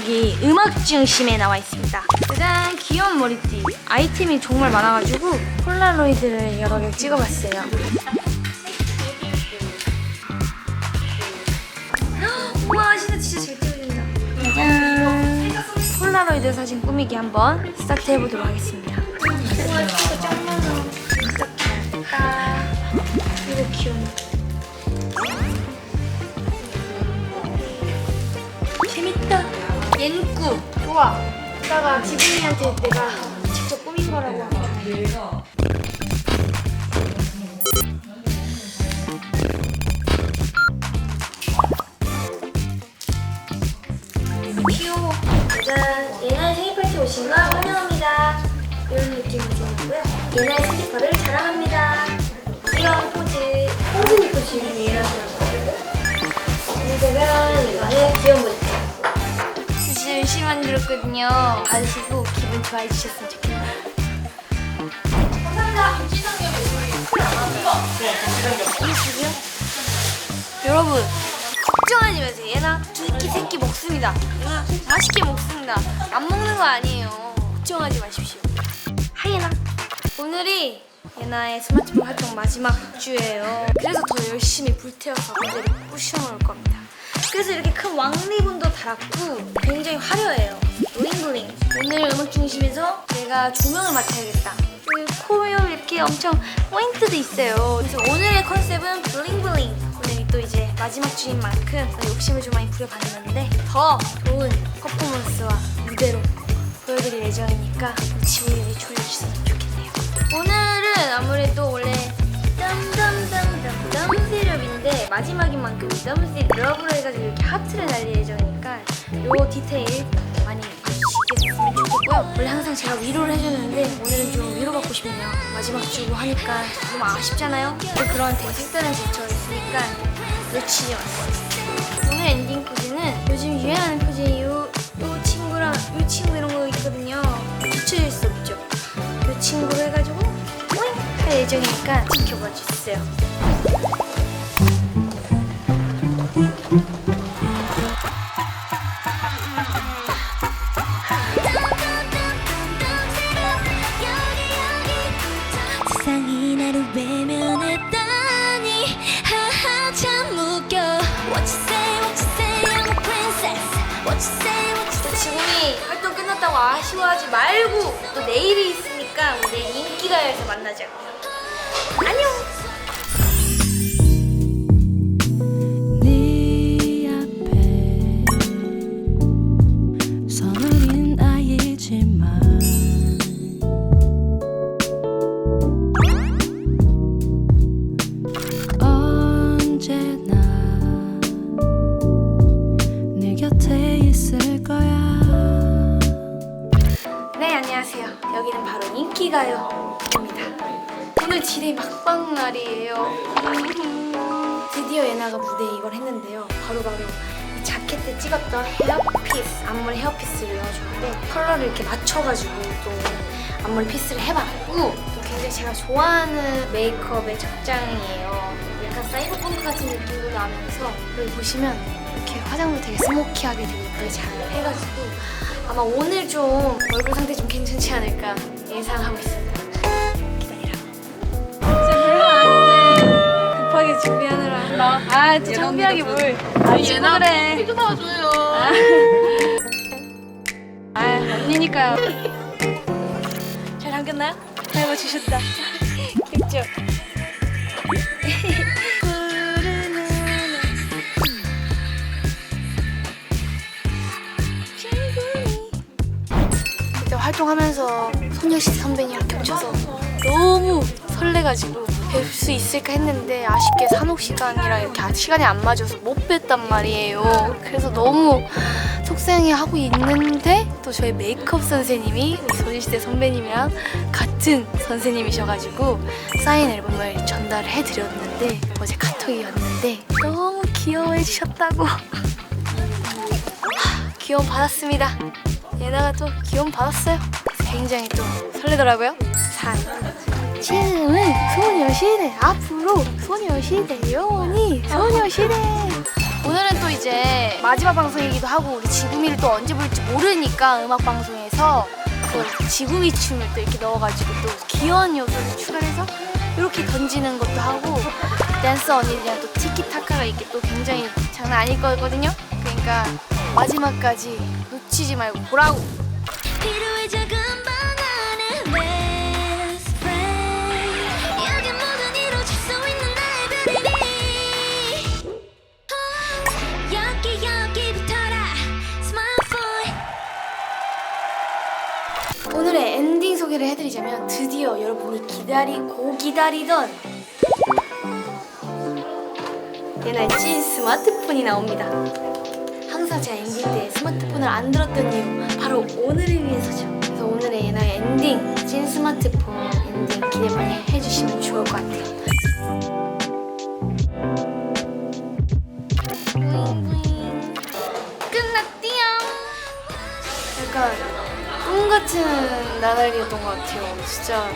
여기 음악 중심에 나와 있습니다. 짜잔 귀여운 머리띠. 아이템이 정말 많아가지고 폴라로이드를 여러 개 찍어봤어요. 우와 진짜 진짜 잘 찍어진다. 짜잔 폴라로이드 사진 꾸미기 한번 스타트 해보도록 하겠습니다. 우와 진짜 짱 많아. 이거 귀여운 옌꾸 좋아. 이따가 지붕이한테 내가 직접 꾸민 거라고 하면 귀여워. 짜잔. 예나의 생일 파티 오신 거 환영합니다. 이런 느낌으로 좋았고요. 예나의 스티커를 자랑합니다. 이런 포즈. 포즈니까 지금 예나 이거는 이거는 귀여운 모자. 열심히 만들었거든요. 봐주시고 기분 좋아해 주셨으면 좋겠다. 감사합니다. 이거 여러분 걱정하지 마세요. 얘나 두 끼, 세끼 먹습니다. 맛있게 먹습니다. 안 먹는 거 아니에요. 걱정하지 마십시오. 하이나 오늘이 예나의 스마트폰 활동 마지막 주예요. 그래서 더 열심히 불태워서 무대를 부셔놓을 겁니다. 그래서 이렇게 큰 왕리본도 달았고 굉장히 화려해요. 블링블링. 오늘 음악 중심에서 내가 조명을 맡아야겠다. 여기 코에 이렇게 엄청 포인트도 있어요. 그래서 오늘의 컨셉은 블링블링. 오늘이 또 이제 마지막 주인 만큼 욕심을 좀 많이 부려봤는데 더 좋은 퍼포먼스와 무대로 보여드릴 예정이니까 지훈이 졸려주셨으면 좋겠네요. 오늘은 아무래도 원래 덤덤덤덤덤 시럽인데 마지막인 만큼 덤시 러브로 해가지고 이렇게 하트를 날릴 예정이니까 요 디테일 많이 봐주시겠으면 좋겠고요. 원래 항상 제가 위로를 해주는데 오늘은 좀 위로받고 싶네요. 마지막 주고 하니까 너무 아쉽잖아요. 또 그런 되게 색다른 제스처가 있으니까 놓치지 마세요. 오늘 엔딩 포즈는 요즘 유행하는 포즈인 요, 요 친구랑 요 친구 이런 거 있거든요. 잊혀질 수 없죠. 요 친구로 해가지고 오잉 할 예정이니까 지켜봐 주세요. 아쉬워하지 말고 또 내일이 있으니까 우리 인기가요에서 만나자고요. 안녕. 인기가요입니다. 오늘 지뢰 막방 날이에요. 드디어 예나가 무대에 이걸 했는데요. 바로바로 이 자켓 때 찍었던 헤어피스, 앞머리 헤어피스를 넣어주는데 컬러를 이렇게 맞춰가지고 또 앞머리 피스를 해봤고 또 굉장히 제가 좋아하는 메이크업의 착장이에요. 약간 사이버펑크 같은 느낌도 나면서 여기 보시면 이렇게 화장도 되게 스모키하게 되게 예쁘게 잘 해가지고 아마 오늘 좀 얼굴 상태 좀 괜찮지 않을까 예상하고 있습니다. 기다리라. 진짜 아닌데 급하게 준비하느라. 아, 또 준비하기 뭘? 아, 친구래. 피도 사줘요. 아, 언니니까요. 잘 담겼나요? 잘 맞추셨다. 귀엽죠? 소녀시대 선배님이랑 겹쳐서 너무 설레가지고 뵐 수 있을까 했는데 아쉽게 산옥 시간이랑 이렇게 아- 시간이 안 맞아서 못 뵀단 말이에요. 그래서 너무 속상해 하고 있는데 또 저희 메이크업 선생님이 소녀시대 선배님이랑 같은 선생님이셔가지고 사인 앨범을 전달을 해드렸는데 어제 카톡이 왔는데 너무 귀여워해 주셨다고 귀여움 받았습니다. 예나가 또 귀여움 받았어요. 굉장히 또 설레더라고요. 자, 지금은 소녀시대 앞으로 소녀시대 영원히 소녀시대 오늘은 또 이제 마지막 방송이기도 하고 우리 지구미를 또 언제 볼지 모르니까 음악 방송에서 또 지구미 춤을 또 이렇게 넣어가지고 또 귀여운 요소를 추가해서 이렇게 던지는 것도 하고 댄서 언니들이랑 또 티키타카가 이게 또 굉장히 장난 아닐 거거든요. 그러니까 마지막까지 놓치지 말고 보라고. 여러분이 기다리고 기다리던 얘나의 찐 스마트폰이 나옵니다. 항상 제가 엔딩 때 스마트폰을 안 들었던 이유 바로 오늘을 위해서죠. 그래서 오늘의 얘나의 엔딩 찐 스마트 나날이었던 것 같아요. 진짜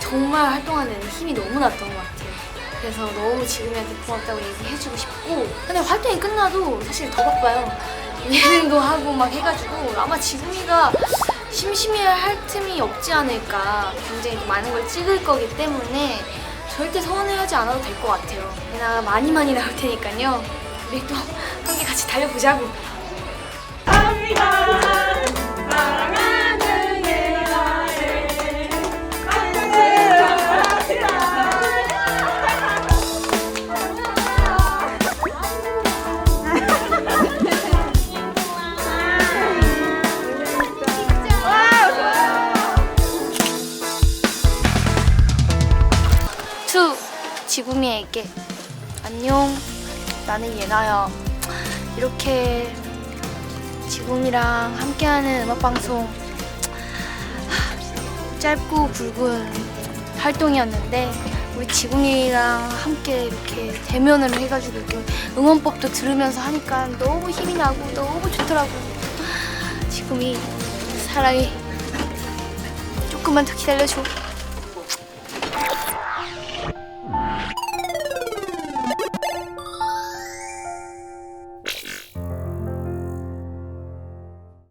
정말 활동하는 힘이 너무 났던 것 같아요. 그래서 너무 지금이한테 고맙다고 얘기해주고 싶고 근데 활동이 끝나도 사실 더 바빠요. 예능도 하고 막 해가지고 아마 지금이가 심심해할 틈이 없지 않을까 굉장히 또 많은 걸 찍을 거기 때문에 절대 서운해하지 않아도 될 것 같아요. 예나 많이 많이 나올 테니까요. 우리 또 함께 같이 달려보자고. 지구미에게. 안녕. 나는 예나야. 이렇게 지구미랑 함께하는 음악방송 하, 짧고 굵은 활동이었는데 우리 지구미랑 함께 이렇게 대면을 해가지고 이렇게 응원법도 들으면서 하니까 너무 힘이 나고 너무 좋더라고. 지구미 사랑해. 조금만 더 기다려줘